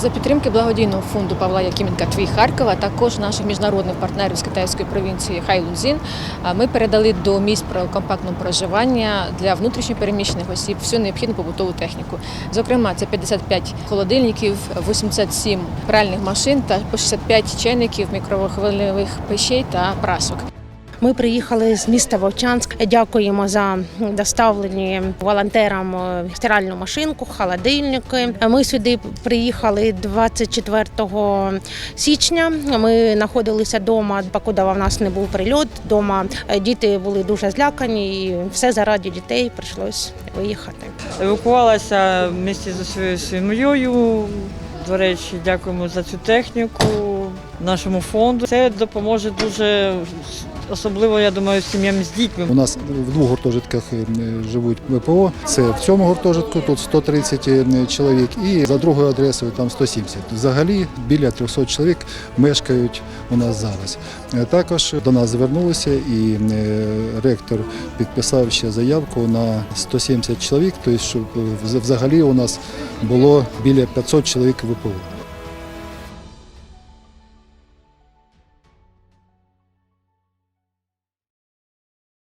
За підтримки благодійного фонду Павла Якименка Твій Харкова, також наших міжнародних партнерів з китайської провінції Хайлунзін, ми передали до місць про компактного проживання для внутрішньопереміщених осіб всю необхідну побутову техніку. Зокрема, це 55 холодильників, 87 пральних машин та по 65 чайників, мікрохвильових печей та прасок. Ми приїхали з міста Вовчанськ. Дякуємо за доставлені волонтерам е, стиральну машинку, холодильники. Ми сюди приїхали 24 січня. Ми знаходилися вдома, покуди в нас не був прильот. Дома діти були дуже злякані, і все заради дітей прийшлось виїхати. Евакувалася в місті зі своєю сім'єю. До речі, дякуємо за цю техніку нашому фонду. Це допоможе дуже особливо, я думаю, сім'ям з дітьми. У нас в двох гуртожитках е, живуть ВПО. Це в цьому гуртожитку тут 130 чоловік, і за другою адресою там 170. Взагалі біля 300 чоловік мешкають у нас зараз. Е, Також до нас звернулися, і е, ректор підписав ще заявку на 170 чоловік. Тобто, щоб взагалі у нас було біля 500 чоловік ВПО.